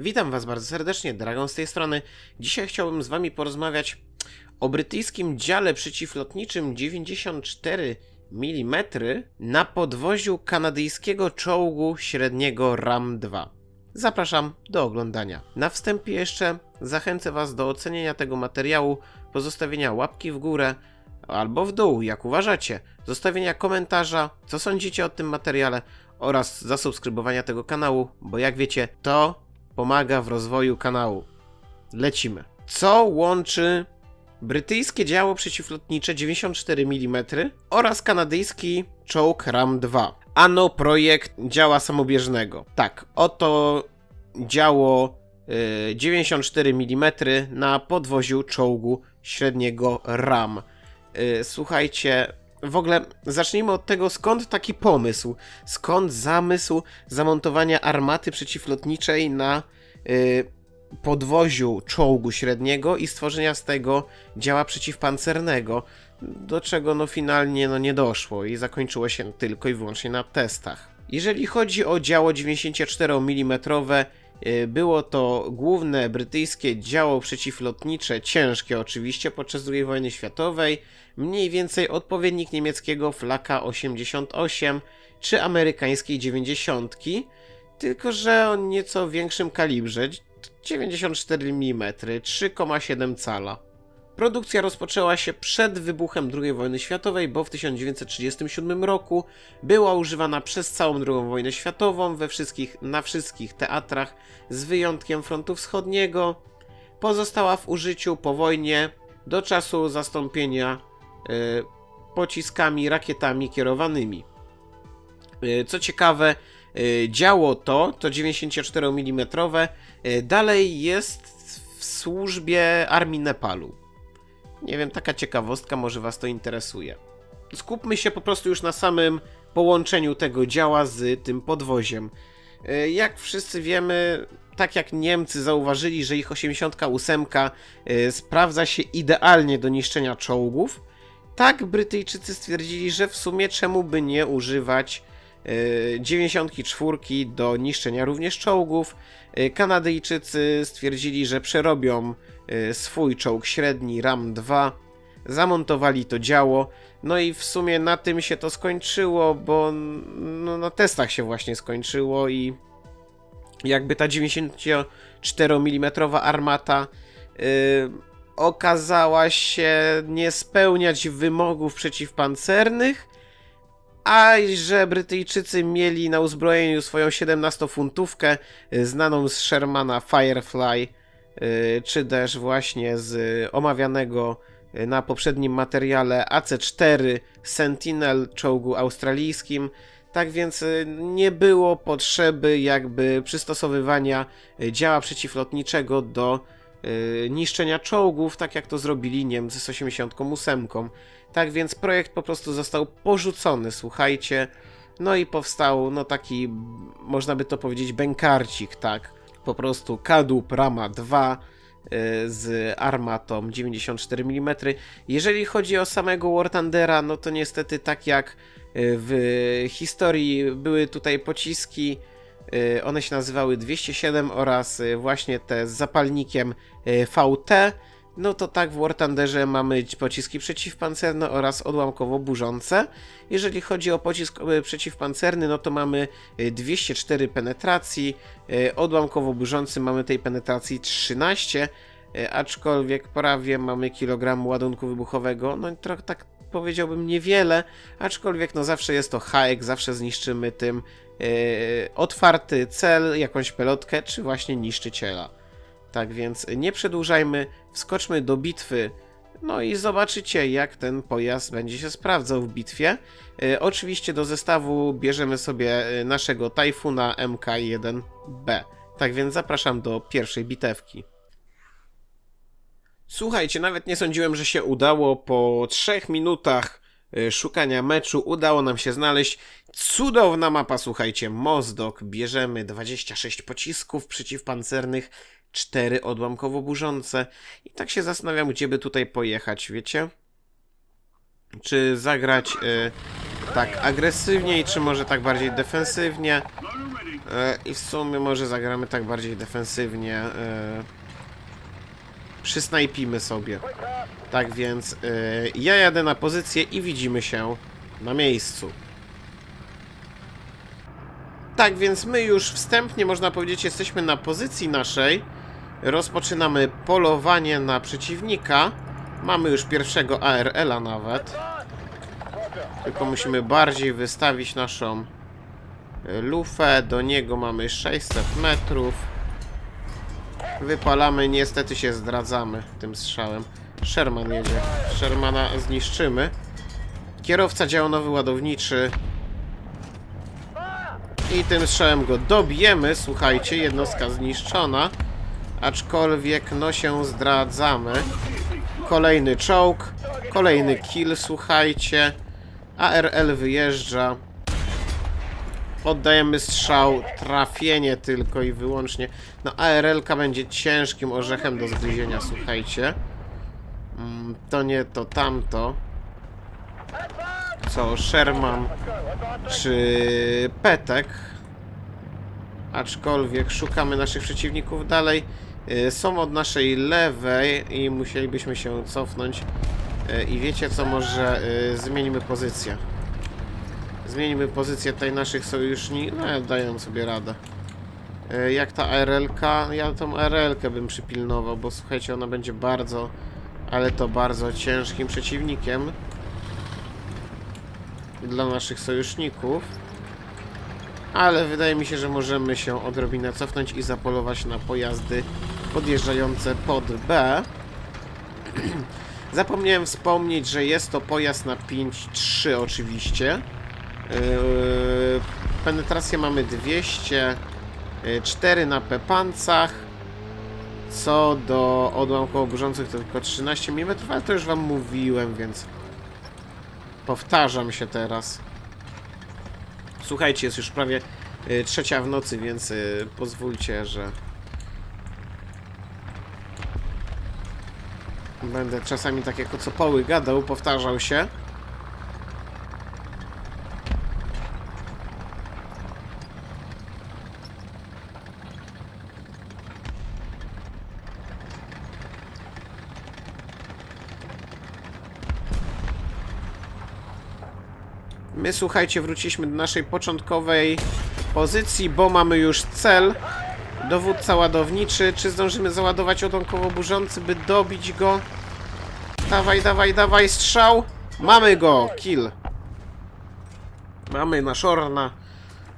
Witam Was bardzo serdecznie, Dragon z tej strony. Dzisiaj chciałbym z Wami porozmawiać o brytyjskim dziale przeciwlotniczym 94 mm na podwoziu kanadyjskiego czołgu średniego RAM-2. Zapraszam do oglądania. Na wstępie jeszcze zachęcę Was do ocenienia tego materiału, pozostawienia łapki w górę albo w dół, jak uważacie, zostawienia komentarza, co sądzicie o tym materiale oraz zasubskrybowania tego kanału, bo jak wiecie, to pomaga w rozwoju kanału. Lecimy. Co łączy brytyjskie działo przeciwlotnicze 94 mm oraz kanadyjski czołg RAM-2? Ano projekt działa samobieżnego. Tak, oto działo y, 94 mm na podwoziu czołgu średniego RAM. Y, Słuchajcie, w ogóle zacznijmy od tego, skąd taki pomysł, skąd zamysł zamontowania armaty przeciwlotniczej na y, podwoziu czołgu średniego i stworzenia z tego działa przeciwpancernego, do czego no finalnie no nie doszło i zakończyło się tylko i wyłącznie na testach. Jeżeli chodzi o działo 94 mm, było to główne brytyjskie działo przeciwlotnicze, ciężkie oczywiście, podczas II wojny światowej, mniej więcej odpowiednik niemieckiego Flaka 88 czy amerykańskiej 90, tylko że o nieco większym kalibrze 94 mm, 3,7 cala. Produkcja rozpoczęła się przed wybuchem II wojny światowej, bo w 1937 roku była używana przez całą II wojnę światową we wszystkich, na wszystkich teatrach, z wyjątkiem frontu wschodniego. Pozostała w użyciu po wojnie do czasu zastąpienia e, pociskami, rakietami kierowanymi. E, Co ciekawe, e, działo to, to 94 mm, e, dalej jest w służbie armii Nepalu. Nie wiem, taka ciekawostka, może Was to interesuje. Skupmy się po prostu już na samym połączeniu tego działa z tym podwoziem. E, Jak wszyscy wiemy, tak jak Niemcy zauważyli, że ich 88 e, sprawdza się idealnie do niszczenia czołgów, tak Brytyjczycy stwierdzili, że w sumie czemu by nie używać 94 do niszczenia również czołgów. E, Kanadyjczycy stwierdzili, że przerobią e, swój czołg średni RAM-2, zamontowali to działo, no i w sumie na tym się to skończyło, bo no, na testach się właśnie skończyło i jakby ta 94 mm armata y, okazała się nie spełniać wymogów przeciwpancernych, a że Brytyjczycy mieli na uzbrojeniu swoją 17-funtówkę y, znaną z Shermana Firefly, y, czy też właśnie z omawianego y, na poprzednim materiale AC-4 Sentinel czołgu australijskim, tak więc nie było potrzeby jakby przystosowywania działa przeciwlotniczego do niszczenia czołgów, tak jak to zrobili Niemcy z 88. Tak więc projekt po prostu został porzucony, słuchajcie. No i powstał no taki, można by to powiedzieć, bękarcik, tak. Po prostu kadłub Rama 2 y, z armatą 94 mm. Jeżeli chodzi o samego War Thundera, no to niestety tak jak y, w historii były tutaj pociski, y, one się nazywały 207 oraz właśnie te z zapalnikiem VT, no to tak w War Thunderze mamy pociski przeciwpancerne oraz odłamkowo burzące. Jeżeli chodzi o pocisk y, przeciwpancerny, no to mamy y, 204 penetracji, y, odłamkowo burzący mamy tej penetracji 13, y, aczkolwiek prawie mamy kilogram ładunku wybuchowego, no trochę tak powiedziałbym niewiele, aczkolwiek no zawsze jest to haek, zawsze zniszczymy tym yy, otwarty cel, jakąś pelotkę, czy właśnie niszczyciela. Tak więc nie przedłużajmy, wskoczmy do bitwy, no i zobaczycie jak ten pojazd będzie się sprawdzał w bitwie. Yy, oczywiście do zestawu bierzemy sobie yy, naszego Tajfuna MK1B. Tak więc zapraszam do pierwszej bitewki. Słuchajcie, nawet nie sądziłem, że się udało. Po trzech minutach y, szukania meczu udało nam się znaleźć cudowna mapa, słuchajcie, Mozdok. Bierzemy 26 pocisków przeciwpancernych, 4 odłamkowo burzące i tak się zastanawiam, gdzie by tutaj pojechać, wiecie? Czy zagrać y, tak agresywniej, czy może tak bardziej defensywnie? E, I w sumie może zagramy tak bardziej defensywnie. E, przysnajpimy sobie. Tak więc e, ja jadę na pozycję i widzimy się na miejscu. Tak więc my już wstępnie, można powiedzieć, jesteśmy na pozycji naszej. Rozpoczynamy polowanie na przeciwnika. Mamy już pierwszego ARL-a nawet. Tylko musimy bardziej wystawić naszą y, lufę. Do niego mamy 600 metrów. Wypalamy, niestety się zdradzamy tym strzałem. Sherman jedzie. Shermana zniszczymy. Kierowca działonowy ładowniczy. I tym strzałem go dobijemy. Słuchajcie, jednostka zniszczona. Aczkolwiek no się zdradzamy. Kolejny czołg. Kolejny kill, słuchajcie. ARL wyjeżdża. Oddajemy strzał. Trafienie tylko i wyłącznie. No ARL-ka będzie ciężkim orzechem do zgryzienia, słuchajcie. Mm, To nie to tamto. Co, Sherman czy Petek. Aczkolwiek szukamy naszych przeciwników dalej. Y, Są od naszej lewej i musielibyśmy się cofnąć. Y, I wiecie co, może y, zmienimy pozycję. Zmienimy pozycję tutaj naszych sojuszników. No, dają sobie radę. Jak ta ARL-ka? Ja tą ARL-kę bym przypilnował, bo słuchajcie, ona będzie bardzo, ale to bardzo ciężkim przeciwnikiem dla naszych sojuszników. Ale wydaje mi się, że możemy się odrobinę cofnąć i zapolować na pojazdy podjeżdżające pod B. Zapomniałem wspomnieć, że jest to pojazd na 5.3 oczywiście. Yy, penetrację mamy 200, yy, 4 na pepancach. Co do odłamków oburzących to tylko 13 mm, ale to już wam mówiłem, więc powtarzam się teraz. Słuchajcie, jest już prawie y, trzecia w nocy, więc y, pozwólcie, że będę czasami tak jako copoły gadał, powtarzał się. My, słuchajcie, wróciliśmy do naszej początkowej pozycji, bo mamy już cel. Dowódca ładowniczy. Czy zdążymy załadować odłamkowo burzący, by dobić go? Dawaj, dawaj, dawaj, strzał! Mamy go! Kill. Mamy naszorna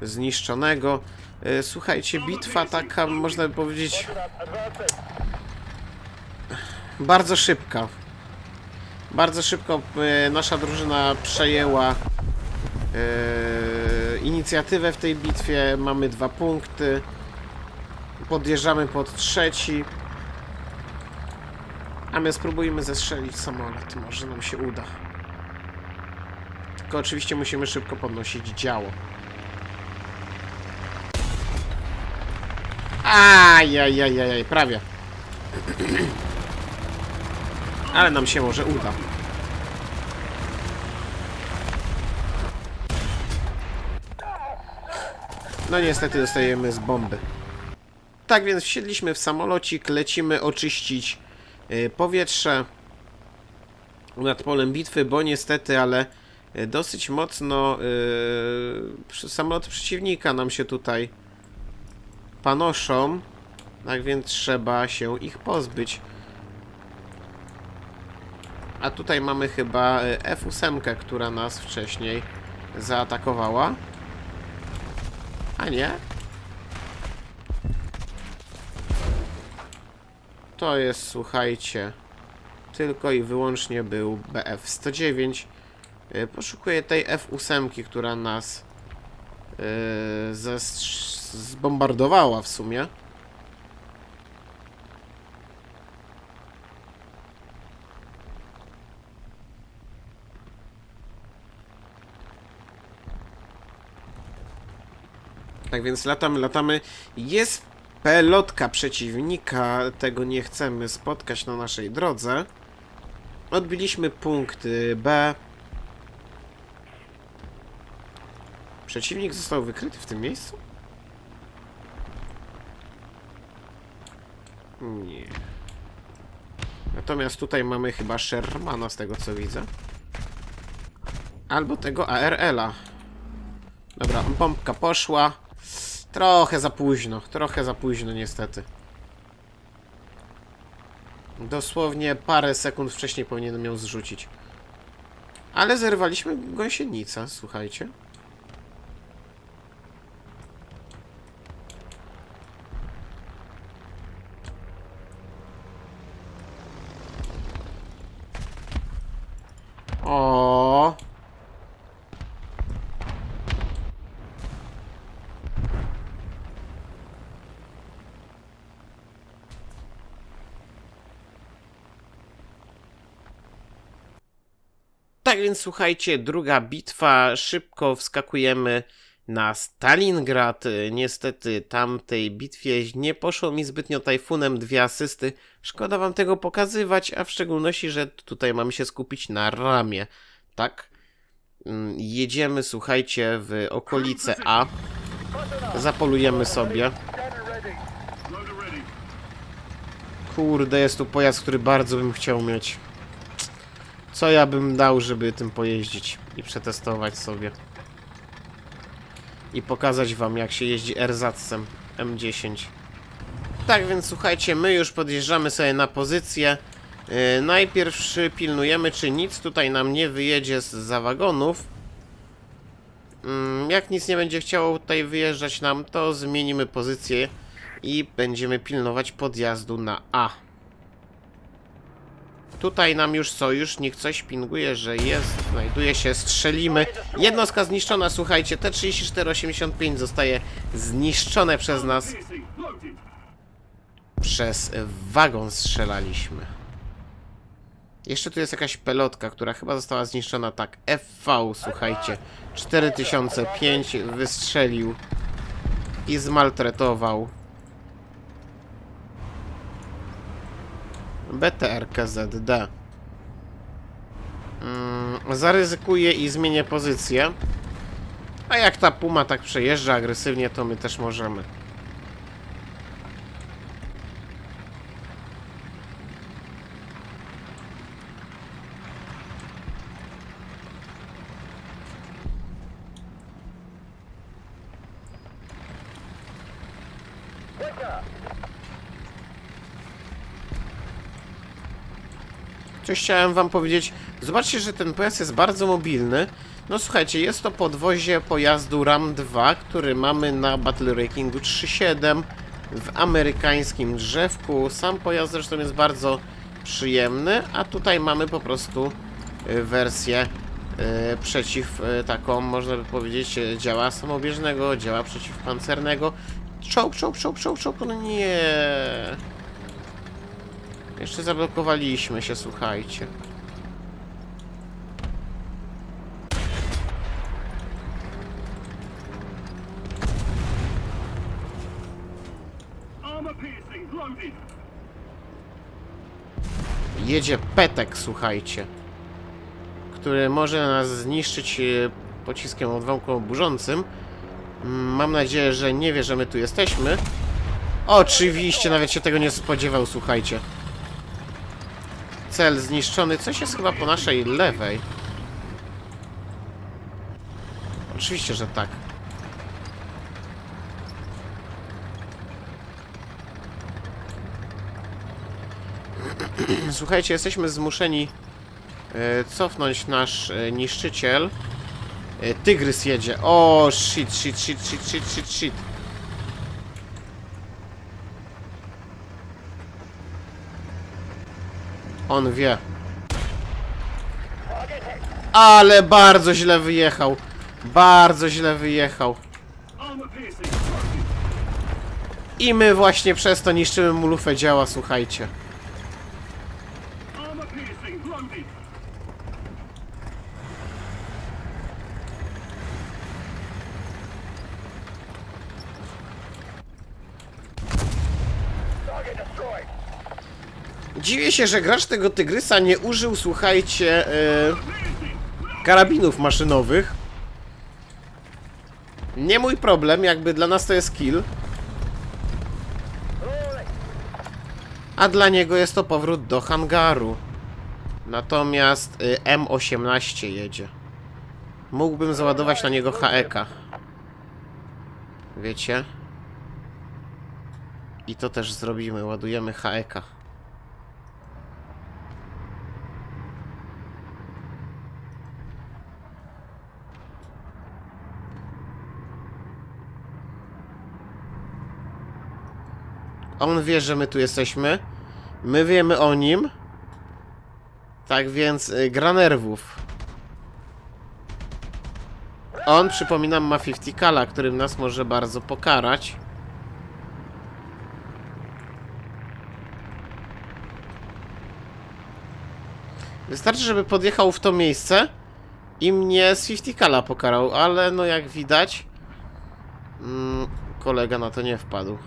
zniszczonego. E, Słuchajcie, bitwa taka, można by powiedzieć, bardzo szybka. Bardzo szybko e, nasza drużyna przejęła e, inicjatywę w tej bitwie. Mamy dwa punkty. Podjeżdżamy pod trzeci. A my spróbujemy zestrzelić samolot. Może nam się uda. Tylko oczywiście musimy szybko podnosić działo. Ajajajajaj, prawie. Ale nam się może uda. No niestety dostajemy z bomby. Tak więc wsiedliśmy w samolocik, lecimy oczyścić powietrze nad polem bitwy, bo niestety, ale y, dosyć mocno y, samoloty przeciwnika nam się tutaj panoszą. Tak więc trzeba się ich pozbyć. A tutaj mamy chyba y, F8, która nas wcześniej zaatakowała. A nie? To jest, słuchajcie, tylko i wyłącznie był BF-109. Y, Poszukuję tej F8, która nas zestrz- zbombardowała w sumie. Tak więc latamy, latamy. Jest pelotka przeciwnika, tego nie chcemy spotkać na naszej drodze. Odbiliśmy punkt B. Przeciwnik został wykryty w tym miejscu? Nie. Natomiast tutaj mamy chyba Shermana z tego co widzę. Albo tego ARL-a. Dobra, bombka poszła. Trochę za późno, trochę za późno niestety. Dosłownie parę sekund wcześniej powinienem ją zrzucić. Ale zerwaliśmy gąsienicę, słuchajcie. Więc słuchajcie, druga bitwa, szybko wskakujemy na Stalingrad. Niestety tamtej bitwie nie poszło mi zbytnio tajfunem, dwie asysty. Szkoda wam tego pokazywać, a w szczególności, że tutaj mamy się skupić na ramie, tak? Mm, Jedziemy, słuchajcie, w okolice A. Zapolujemy sobie. Kurde, jest tu pojazd, który bardzo bym chciał mieć. Co ja bym dał, żeby tym pojeździć i przetestować sobie. I pokazać wam, jak się jeździ erzacem M10. Tak więc słuchajcie, my już podjeżdżamy sobie na pozycję. Yy, najpierw pilnujemy, czy nic tutaj nam nie wyjedzie z za wagonów. Mm, jak nic nie będzie chciało tutaj wyjeżdżać nam, to zmienimy pozycję i będziemy pilnować podjazdu na A. Tutaj nam już sojusznik coś pinguje, że jest, znajduje się, strzelimy. Jednostka zniszczona, słuchajcie, T-34-85 zostaje zniszczone przez nas. Przez wagon strzelaliśmy. Jeszcze tu jest jakaś pelotka, która chyba została zniszczona tak. FV, słuchajcie, 4005 wystrzelił i zmaltretował. BTR-KZD. Mm, zaryzykuję i zmienię pozycję. A jak ta puma tak przejeżdża agresywnie, to my też możemy. Chciałem wam powiedzieć. Zobaczcie, że ten pojazd jest bardzo mobilny. No słuchajcie, jest to podwozie pojazdu Ram 2, który mamy na Battle Rankingu 3.7 w amerykańskim drzewku. Sam pojazd zresztą jest bardzo przyjemny, a tutaj mamy po prostu y, wersję y, przeciw y, taką, można by powiedzieć, działa samobieżnego, działa przeciwpancernego. Czołg, czołg, czołg, czołg, czołg, no nie. Jeszcze zablokowaliśmy się, słuchajcie. Jedzie Petek, słuchajcie. Który może nas zniszczyć e, pociskiem odwałku burzącym. Mm, Mam nadzieję, że nie wie, że my tu jesteśmy. Oczywiście, nawet się tego nie spodziewał, słuchajcie. Cel zniszczony. Coś jest chyba po naszej lewej. Oczywiście, że tak. Słuchajcie, jesteśmy zmuszeni e, cofnąć nasz e, niszczyciel. E, Tygrys jedzie. O, shit, shit, shit, shit, shit, shit, shit. On wie. Ale bardzo źle wyjechał. Bardzo źle wyjechał. I my właśnie przez to niszczymy mu lufę działa, słuchajcie. Dziwię się, że gracz tego tygrysa nie użył, słuchajcie, Piercing. karabinów maszynowych. Nie mój problem, jakby dla nas to jest kill. a dla niego jest to powrót do hangaru. Natomiast y, M18 jedzie. Mógłbym załadować na niego HEK. Wiecie? I to też zrobimy, ładujemy HEK. On wie, że my tu jesteśmy. My wiemy o nim. Tak więc y, gra nerwów. On, przypominam, ma 50 kala, którym nas może bardzo pokarać. Wystarczy, żeby podjechał w to miejsce i mnie z 50 kala pokarał, ale no jak widać, mm, kolega na to nie wpadł.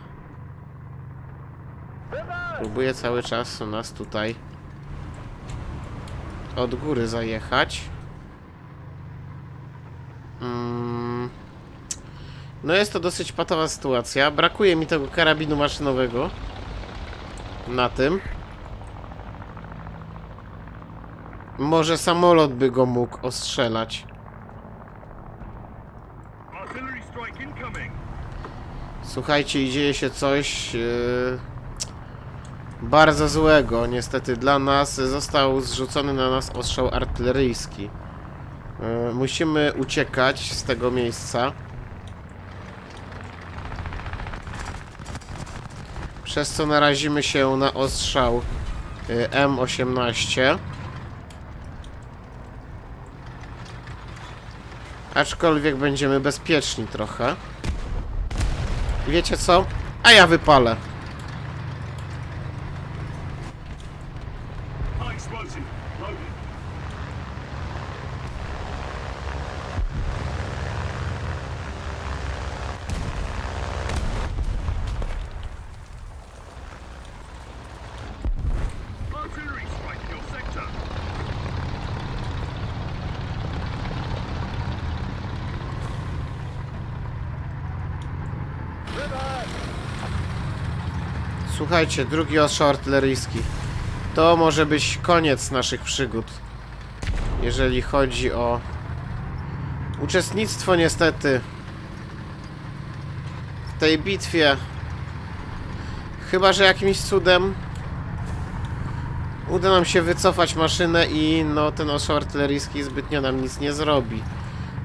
Próbuję cały czas nas tutaj od góry zajechać. Mm. No jest to dosyć patowa sytuacja. Brakuje mi tego karabinu maszynowego. Na tym. Może samolot by go mógł ostrzelać. Słuchajcie, dzieje się coś yy, bardzo złego. Niestety dla nas został zrzucony na nas ostrzał artyleryjski. Yy, musimy uciekać z tego miejsca. Przez co narazimy się na ostrzał yy, M18. Aczkolwiek będziemy bezpieczni trochę. Wiecie co? A ja wypalę. Słuchajcie, drugi ostrzał artyleryjski. To może być koniec naszych przygód. Jeżeli chodzi o uczestnictwo niestety w tej bitwie. Chyba, że jakimś cudem uda nam się wycofać maszynę i no ten ostrzał artyleryjski zbytnio nam nic nie zrobi.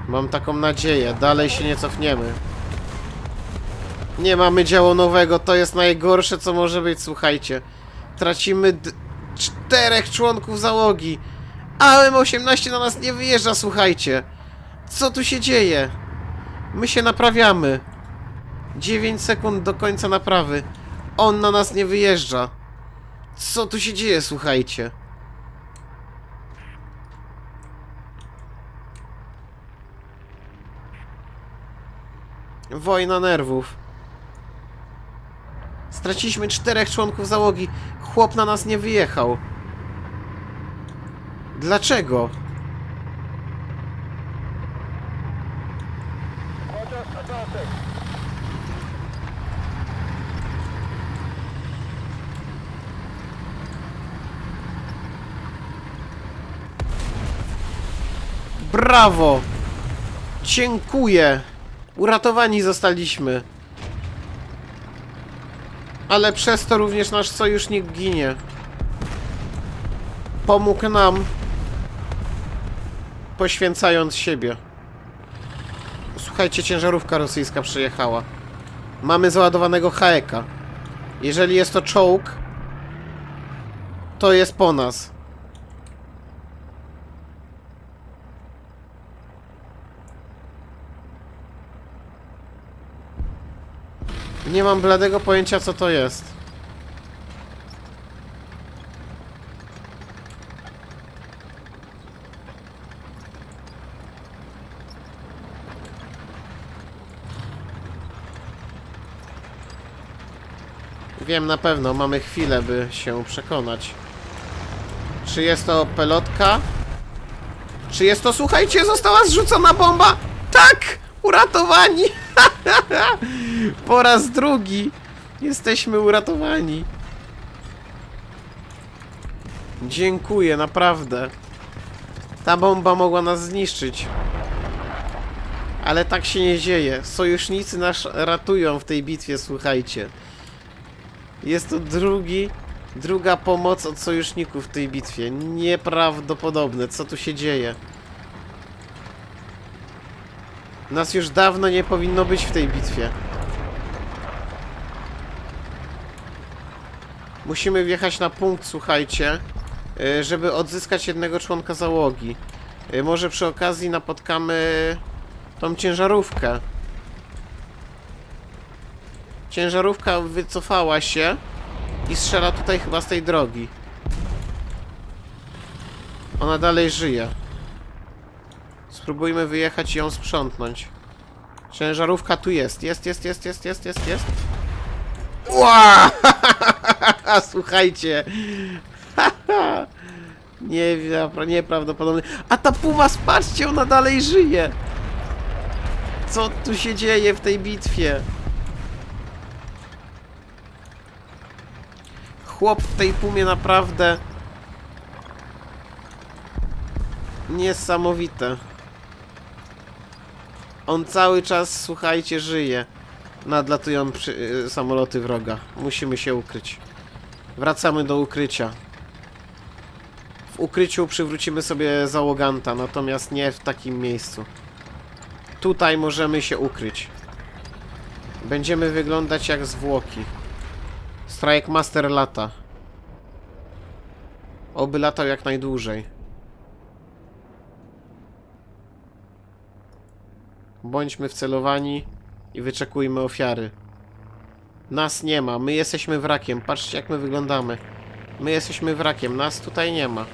Mam taką nadzieję. Dalej się nie cofniemy. Nie mamy działu nowego, to jest najgorsze co może być, słuchajcie. Tracimy czterech członków załogi. A M18 na nas nie wyjeżdża, słuchajcie. Co tu się dzieje? My się naprawiamy. 9 sekund do końca naprawy. On na nas nie wyjeżdża. Co tu się dzieje, słuchajcie? Wojna nerwów. Straciliśmy czterech członków załogi. Chłop na nas nie wyjechał. Dlaczego? Brawo! Dziękuję! Uratowani zostaliśmy. Ale przez to również nasz sojusznik ginie. Pomógł nam, poświęcając siebie. Słuchajcie, ciężarówka rosyjska przyjechała. Mamy załadowanego HEK-a. Jeżeli jest to czołg, to jest po nas. Nie mam bladego pojęcia, co to jest. Wiem na pewno, mamy chwilę, by się przekonać. Czy jest to pelotka? Czy jest to, słuchajcie, została zrzucona bomba? Tak! Uratowani! Po raz drugi jesteśmy uratowani. Dziękuję, naprawdę. Ta bomba mogła nas zniszczyć. Ale tak się nie dzieje. Sojusznicy nas ratują w tej bitwie, słuchajcie. Jest to drugi, druga pomoc od sojuszników w tej bitwie. Nieprawdopodobne, co tu się dzieje. Nas już dawno nie powinno być w tej bitwie. Musimy wjechać na punkt, słuchajcie, y, żeby odzyskać jednego członka załogi. Y, Może przy okazji napotkamy tą ciężarówkę. Ciężarówka wycofała się i strzela tutaj chyba z tej drogi. Ona dalej żyje. Spróbujmy wyjechać i ją sprzątnąć. Ciężarówka tu jest. Jest, jest, jest, jest, jest, jest, jest. Ła! Słuchajcie. Nie, nieprawdopodobne. A ta puma, spatrzcie, ona dalej żyje. Co tu się dzieje w tej bitwie? Chłop w tej pumie naprawdę niesamowite. On cały czas, słuchajcie, żyje. Nadlatują przy, y, samoloty wroga. Musimy się ukryć. Wracamy do ukrycia. W ukryciu przywrócimy sobie załoganta, natomiast nie w takim miejscu. Tutaj możemy się ukryć. Będziemy wyglądać jak zwłoki. Strike Master lata. Oby latał jak najdłużej. Bądźmy wcelowani i wyczekujmy ofiary. Nas nie ma, my jesteśmy wrakiem. Patrzcie jak my wyglądamy. My jesteśmy wrakiem, nas tutaj nie ma.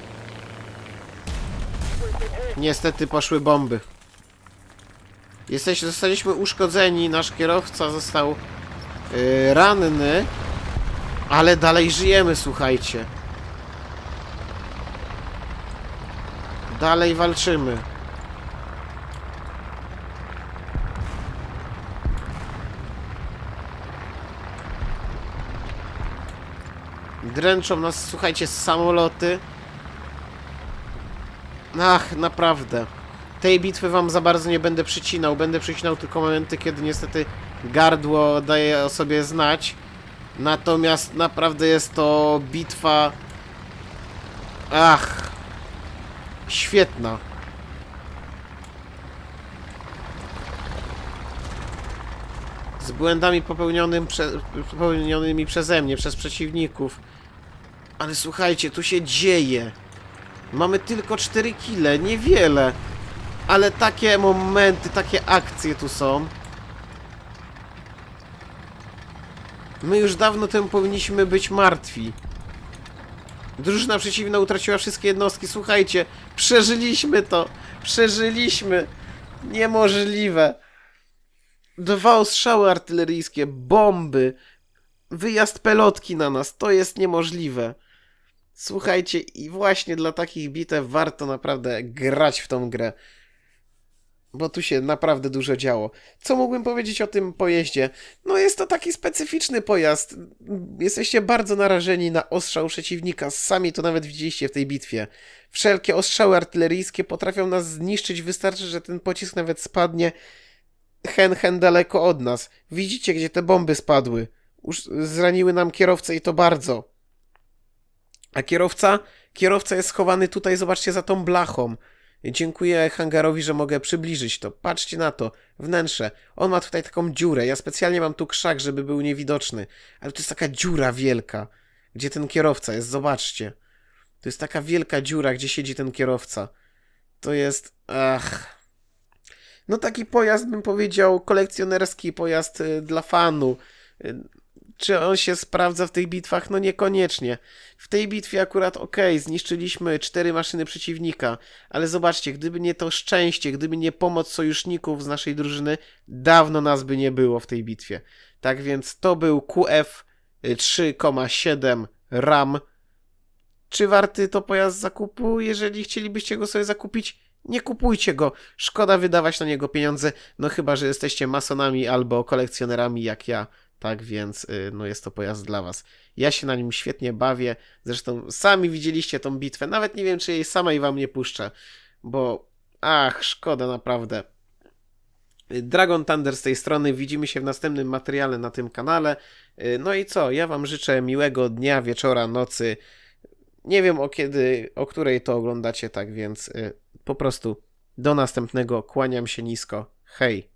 Niestety poszły bomby. Jesteś, zostaliśmy uszkodzeni, nasz kierowca został yy, ranny, ale dalej żyjemy, słuchajcie. Dalej walczymy. Dręczą nas, słuchajcie, samoloty. Ach, naprawdę. Tej bitwy wam za bardzo nie będę przycinał. Będę przycinał tylko momenty, kiedy niestety gardło daje o sobie znać. Natomiast naprawdę jest to bitwa... Ach. Świetna. Z błędami popełnionym prze, popełnionymi przeze mnie, przez przeciwników. Ale słuchajcie, tu się dzieje. Mamy tylko 4 kile, niewiele. Ale takie momenty, takie akcje tu są. My już dawno temu powinniśmy być martwi. Drużyna przeciwna utraciła wszystkie jednostki. Słuchajcie, przeżyliśmy to. Przeżyliśmy. Niemożliwe. Dwa ostrzały artyleryjskie, bomby, wyjazd pelotki na nas. To jest niemożliwe. Słuchajcie, i właśnie dla takich bitew warto naprawdę grać w tą grę. Bo tu się naprawdę dużo działo. Co mógłbym powiedzieć o tym pojeździe? No jest to taki specyficzny pojazd. Jesteście bardzo narażeni na ostrzał przeciwnika. Sami to nawet widzieliście w tej bitwie. Wszelkie ostrzały artyleryjskie potrafią nas zniszczyć. Wystarczy, że ten pocisk nawet spadnie hen hen daleko od nas. Widzicie, gdzie te bomby spadły. Już zraniły nam kierowcę i to bardzo. A kierowca? Kierowca jest schowany tutaj, zobaczcie, za tą blachą. Dziękuję hangarowi, że mogę przybliżyć to. Patrzcie na to, wnętrze. On ma tutaj taką dziurę. Ja specjalnie mam tu krzak, żeby był niewidoczny. Ale to jest taka dziura wielka, gdzie ten kierowca jest. Zobaczcie. To jest taka wielka dziura, gdzie siedzi ten kierowca. To jest... Ach... No taki pojazd, bym powiedział, kolekcjonerski pojazd y, dla fanu. Czy on się sprawdza w tych bitwach? No niekoniecznie. W tej bitwie akurat ok, zniszczyliśmy cztery maszyny przeciwnika, ale zobaczcie, gdyby nie to szczęście, gdyby nie pomoc sojuszników z naszej drużyny, dawno nas by nie było w tej bitwie. Tak więc to był QF 3,7 RAM. Czy warty to pojazd zakupu? Jeżeli chcielibyście go sobie zakupić, nie kupujcie go. Szkoda wydawać na niego pieniądze, no chyba, że jesteście masonami albo kolekcjonerami jak ja tak więc y, no jest to pojazd dla was. Ja się na nim świetnie bawię, zresztą sami widzieliście tą bitwę, nawet nie wiem czy jej samej wam nie puszczę, bo ach, szkoda naprawdę. Dragon Thunder z tej strony, widzimy się w następnym materiale na tym kanale. Y, No i co, ja wam życzę miłego dnia, wieczora, nocy. Nie wiem o kiedy, o której to oglądacie, tak więc y, po prostu do następnego, kłaniam się nisko. Hej!